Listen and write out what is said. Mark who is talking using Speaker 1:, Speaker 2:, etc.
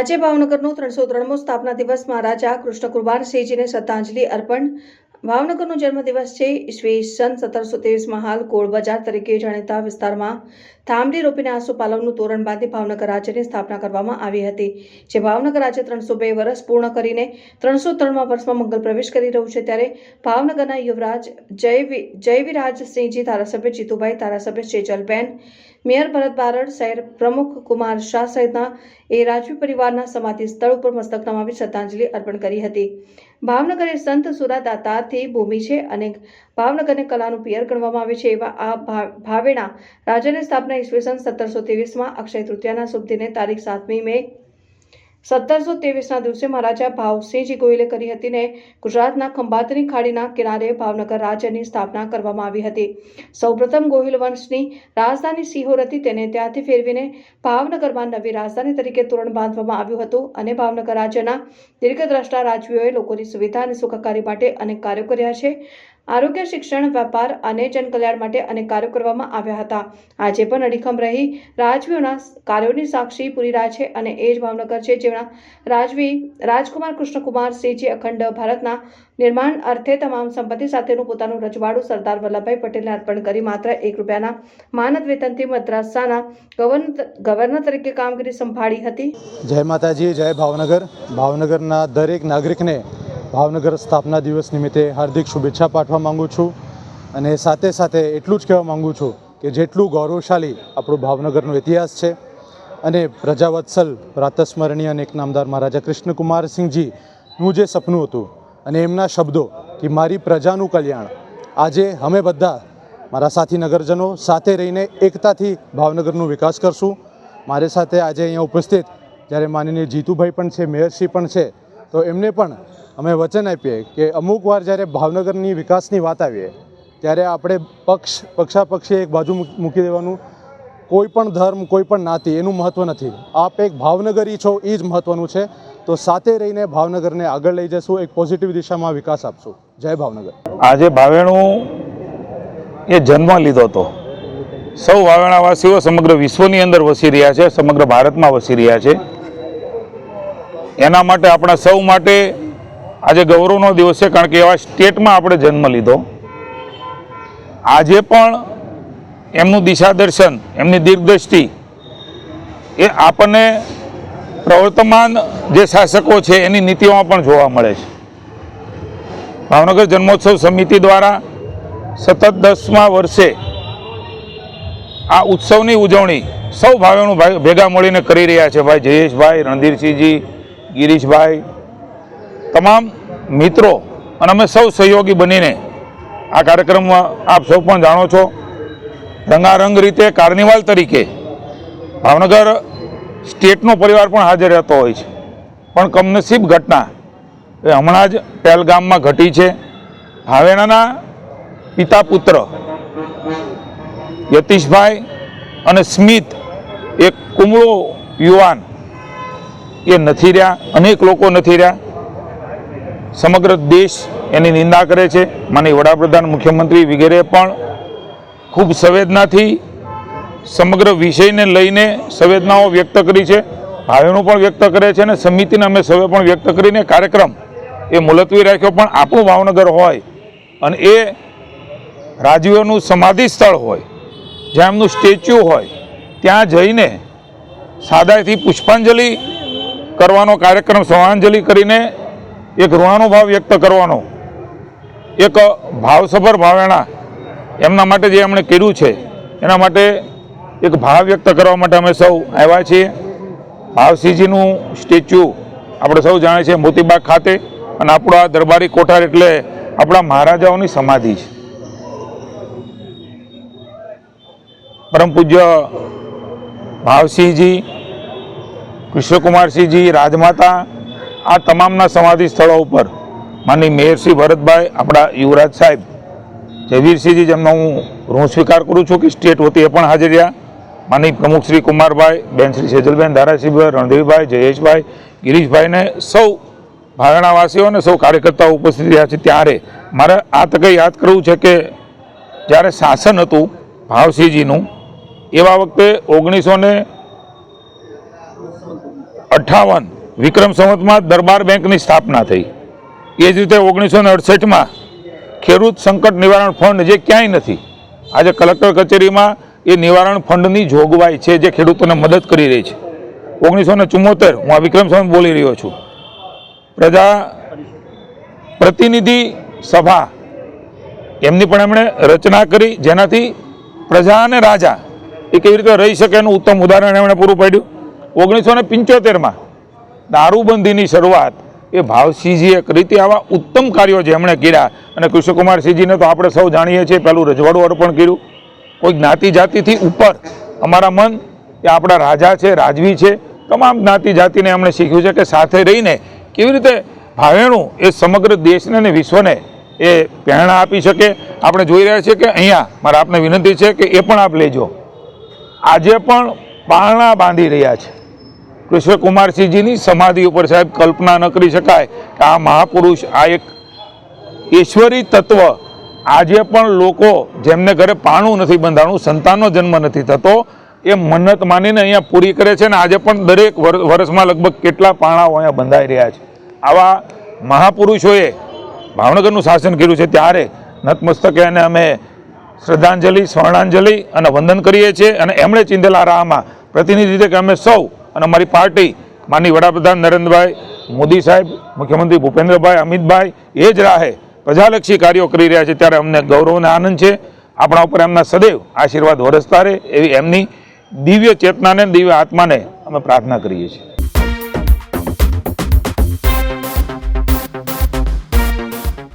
Speaker 1: આજે ભાવનગરનો ત્રણસો ત્રણમો સ્થાપના દિવસમાં રાજા કૃષ્ણ કુરબાનસિંહજીને શ્રદ્ધાંજલિ અર્પણ. ભાવનગરનો જન્મદિવસ છે ઈસવી સન સત્તરસો ત્રેવીસમાં હાલ કોળ બજાર તરીકે જાણીતા વિસ્તારમાં થાંભલી રોપીને આસુપાલવનું તોરણ બાંધી ભાવનગર રાજ્યની સ્થાપના કરવામાં આવી હતી, જે ભાવનગર આજે ત્રણસો બે વર્ષ પૂર્ણ કરીને ત્રણસો ત્રણમાં વર્ષમાં મંગલ પ્રવેશ કરી રહ્યું છે. ત્યારે ભાવનગરના યુવરાજ જય જયવિરાજસિંહજી ધારાસભ્ય જીતુભાઈ ધારાસભ્ય સેજલબેન મેયર ભરત બારડ, શહેર પ્રમુખ કુમાર શાહ સહિતના એ રાજવી પરિવારના સમાધિ સ્થળ ઉપર મસ્તક નમાવી શ્રદ્ધાંજલિ અર્પણ કરી હતી. ભાવનગર એ સંત સુરા દાતારથી ભૂમિ છે અને ભાવનગરને કલાનું પિયર ગણવામાં આવે છે એવા આ ભાવેણા રાજ્યની સ્થાપના ઈસવીસન સત્તરસો ત્રેવીસમાં અક્ષય તૃતીયાના શુભ દિને તારીખ સાતમી મે સત્તરસો ત્રેવીસના દિવસે મહારાજા ભાવસિંહજી ગોયલે કરી હતી ને ગુજરાતના ખંભાતની ખાડીના કિનારે ભાવનગર રાજ્યની સ્થાપના કરવામાં આવી હતી. સૌપ્રથમ ગોહિલ વંશની રાજધાની સિહોર હતી તેને ત્યાંથી ફેરવીને ભાવનગરમાં નવી રાજધાની તરીકે તોરણ બાંધવામાં આવ્યું હતું અને ભાવનગર રાજ્યના દીર્ઘદ્રષ્ટા રાજવીઓએ લોકોની સુવિધા અને સુખાકારી માટે અનેક કાર્યો કર્યા છે. આરોગ્ય, શિક્ષણ વેપાર અને જનકલ્યાણ માટે અનેક કાર્યો કરવામાં આવ્યા હતા. આજે પણ અડીખમ રહી રાજવીઓના કાર્યોની સાક્ષી પૂરી રહ્યા છે અને એ જ ભાવનગર છે જેમના રાજવી, રાજકુમાર કૃષ્ણકુમાર સિંહજી અખંડ ભારતના નિર્માણ અર્થે તમામ સંપત્તિ સાથેનું પોતાનું રજવાડું સરદાર વલ્લભભાઈ પટેલને અર્પણ કરી માત્ર એક રૂપિયાના માનદ વેતનથી મદ્રાસાના ગવર્નર તરીકે કામગીરી સંભાળી હતી.
Speaker 2: જય માતાજી, જય ભાવનગર. ભાવનગરના દરેક નાગરિકને ભાવનગર સ્થાપના દિવસ નિમિત્તે હાર્દિક શુભેચ્છા પાઠવા માંગુ છું અને સાથે સાથે એટલું જ કહેવા માંગુ છું કે જેટલું ગૌરવશાળી આપણું ભાવનગરનો ઇતિહાસ છે અને પ્રજાવત્સલ પ્રાતસ્મરણીય અને એક નામદાર મહારાજા કૃષ્ણકુમારસિંહજીનું જે સપનું હતું અને એમના શબ્દો કે મારી પ્રજાનું કલ્યાણ, આજે અમે બધા મારા સાથી નગરજનો સાથે રહીને એકતાથી ભાવનગરનો વિકાસ કરશું. મારી સાથે આજે અહીંયા ઉપસ્થિત જ્યારે માનનીય જીતુભાઈ પણ છે, મેયરશ્રી પણ છે, તો એમને પણ અમે વચન આપીએ કે અમુક વાર જ્યારે ભાવનગરની વિકાસની વાત આવીએ, ત્યારે આપણે પક્ષ, પક્ષાપક્ષી એક બાજુ મૂકી દેવાનું. કોઈ પણ ધર્મ, કોઈ પણ નાતી, એનું મહત્ત્વ નથી. આપ એક ભાવનગરી છો, એ જ મહત્ત્વનું છે. તો સાથે રહીને ભાવનગરને આગળ લઈ જશું, એક પોઝિટિવ દિશામાં વિકાસ આપશું. જય ભાવનગર.
Speaker 3: આજે ભાવેણું એ જન્મ લીધો હતો. સૌ વાવેણાવાસીઓ સમગ્ર વિશ્વની અંદર વસી રહ્યા છે, સમગ્ર ભારતમાં વસી રહ્યા છે. એના માટે આપણા સૌ માટે આજે ગૌરવનો દિવસ છે કારણ કે એવા સ્ટેટમાં આપણે જન્મ લીધો. આજે પણ એમનું દિશા દર્શન એમની દીર્ઘદ્રષ્ટિ એ આપણને પ્રવર્તમાન જે શાસકો છે એની નીતિઓમાં પણ જોવા મળે છે. ભાવનગર જન્મોત્સવ સમિતિ દ્વારા સતત દસમા વર્ષે આ ઉત્સવની ઉજવણી સૌ ભાઈઓનું ભાઈ ભેગા મળીને કરી રહ્યા છે. ભાઈ જયેશભાઈ, રણધીરસિંહજી, ગિરીશભાઈ તમામ મિત્રો અને અમે સૌ સહયોગી બનીને આ કાર્યક્રમમાં આપ સૌ પણ જાણો છો, રંગારંગ રીતે કાર્નિવાલ તરીકે ભાવનગર સ્ટેટનો પરિવાર પણ હાજર રહેતો હોય છે. પણ કમનસીબ ઘટના એ હમણાં જ પહેલગામમાં ઘટી છે. ભાવેણાના પિતા પુત્ર યતીશભાઈ અને સ્મિત, એક કુમળો યુવાન એ નથી રહ્યા, અનેક લોકો નથી રહ્યા. સમગ્ર દેશ એની નિંદા કરે છે. માની વડાપ્રધાન, મુખ્યમંત્રી વગેરે પણ ખૂબ સંવેદનાથી સમગ્ર વિષયને લઈને સંવેદનાઓ વ્યક્ત કરી છે. ભાવેનું પણ વ્યક્ત કરે છે અને સમિતિને અમે સૌએ પણ વ્યક્ત કરીને કાર્યક્રમ એ મુલતવી રાખ્યો. પણ આપણું ભાવનગર હોય અને એ રાજવીઓનું સમાધિ સ્થળ હોય, જ્યાં એમનું સ્ટેચ્યુ હોય, ત્યાં જઈને સાદાઈથી પુષ્પાંજલિ કરવાનો કાર્યક્રમ, શ્રદ્ધાંજલિ કરીને એક ઋણાનુભાવ વ્યક્ત કરવાનો, એક ભાવસભર ભાવેણા, એમના માટે જે એમણે કર્યું છે, એના માટે એક ભાવ વ્યક્ત કરવા માટે અમે સૌ આવ્યા છીએ. ભાવસિંહજીનું સ્ટેચ્યુ આપણે સૌ જાણીએ છીએ મોતીબાગ ખાતે અને આપણો આ દરબારી કોઠાર એટલે આપણા મહારાજાઓની સમાધિ છે. પરમ પૂજ્ય ભાવસિંહજી, કૃષ્ણકુમારસિંહજી, રાજમાતા આ તમામના સમાધિ સ્થળો ઉપર માની મેયરશ્રી ભરતભાઈ, આપણા યુવરાજ સાહેબ, જયવીરસિંહજી જેમનો હું ઋણ સ્વીકાર કરું છું કે સ્ટેટ વતી પણ હાજર રહ્યા. માની પ્રમુખ શ્રી કુમારભાઈ, બેન શ્રી સેજલબેન ધારાસિંહભાઈ રણદેવીભાઈ જયેશભાઈ, ગિરીશભાઈને સૌ ભાગણાવાસીઓ અને સૌ કાર્યકર્તાઓ ઉપસ્થિત રહ્યા છે ત્યારે મારે આ તકે યાદ કરવું છે કે જ્યારે શાસન હતું ભાવસિંહજીનું, એવા વખતે ઓગણીસો ને અઠ્ઠાવન વિક્રમ સંવતમાં દરબાર બેંકની સ્થાપના થઈ. એ જ રીતે ઓગણીસો ને અડસઠમાં ખેડૂત સંકટ નિવારણ ફંડ જે ક્યાંય નથી, આજે કલેક્ટર કચેરીમાં એ નિવારણ ફંડની જોગવાઈ છે જે ખેડૂતોને મદદ કરી રહી છે. ઓગણીસો ને ચુમ્મોતેર, હું આ વિક્રમ સંવત બોલી રહ્યો છું. પ્રજા પ્રતિનિધિ સભા, એમની પણ એમણે રચના કરી જેનાથી પ્રજા અને રાજા એ કેવી રીતે રહી શકે એનું ઉત્તમ ઉદાહરણ એમણે પૂરું પાડ્યું. ઓગણીસો ને પંચોતેરમાં દારૂબંધીની શરૂઆત એ ભાવસિંહજીએ કરી હતી. આવા ઉત્તમ કાર્યો જેમણે કર્યા અને કૃષ્ણકુમારસિંહજીને તો આપણે સૌ જાણીએ છીએ, પહેલું રજવાડું અર્પણ કર્યું. કોઈ જ્ઞાતિ જાતિથી ઉપર અમારા મન એ આપણા રાજા છે, રાજવી છે, તમામ જ્ઞાતિ જાતિને એમણે શીખ્યું છે કે સાથે રહીને કેવી રીતે ભાવેણું એ સમગ્ર દેશને અને વિશ્વને એ પ્રેરણા આપી શકે. આપણે જોઈ રહ્યા છીએ કે અહીંયા મારા આપને વિનંતી છે કે એ પણ આપ લેજો. આજે પણ પારણા બાંધી રહ્યા છે. કૃષ્ણકુમારસિંહજીની સમાધિ ઉપર સાહેબ કલ્પના ન કરી શકાય કે આ મહાપુરુષ આ એક ઈશ્વરી તત્વ આજે પણ લોકો જેમને ઘરે પાણું નથી બંધાણું, સંતાનનો જન્મ નથી થતો, એ મન્નત માનીને અહીંયા પૂરી કરે છે ને આજે પણ દરેક વર- વર્ષમાં લગભગ કેટલા પાણાઓ અહીંયા બંધાઈ રહ્યા છે. આવા મહાપુરુષોએ ભાવનગરનું શાસન કર્યું છે ત્યારે નતમસ્તકે અને અમે શ્રદ્ધાંજલિ સ્વર્ણાંજલિ અને વંદન કરીએ છીએ અને એમણે ચિંધેલા રાહમાં પ્રતિનિધિ કે અમે સૌ અને અમારી પાર્ટી માનની વડાપ્રધાન નરેન્દ્રભાઈ મોદી સાહેબ, મુખ્યમંત્રી ભૂપેન્દ્રભાઈ, અમિતભાઈ, એ જ રાહે પ્રજાલક્ષી કાર્યો કરી રહ્યા છે ત્યારે અમને ગૌરવ અને આનંદ છે. આપણા ઉપર એમના સદૈવ આશીર્વાદ વરસતા રહે એવી એમની દિવ્ય ચેતનાને, દિવ્ય આત્માને અમે પ્રાર્થના કરીએ છીએ.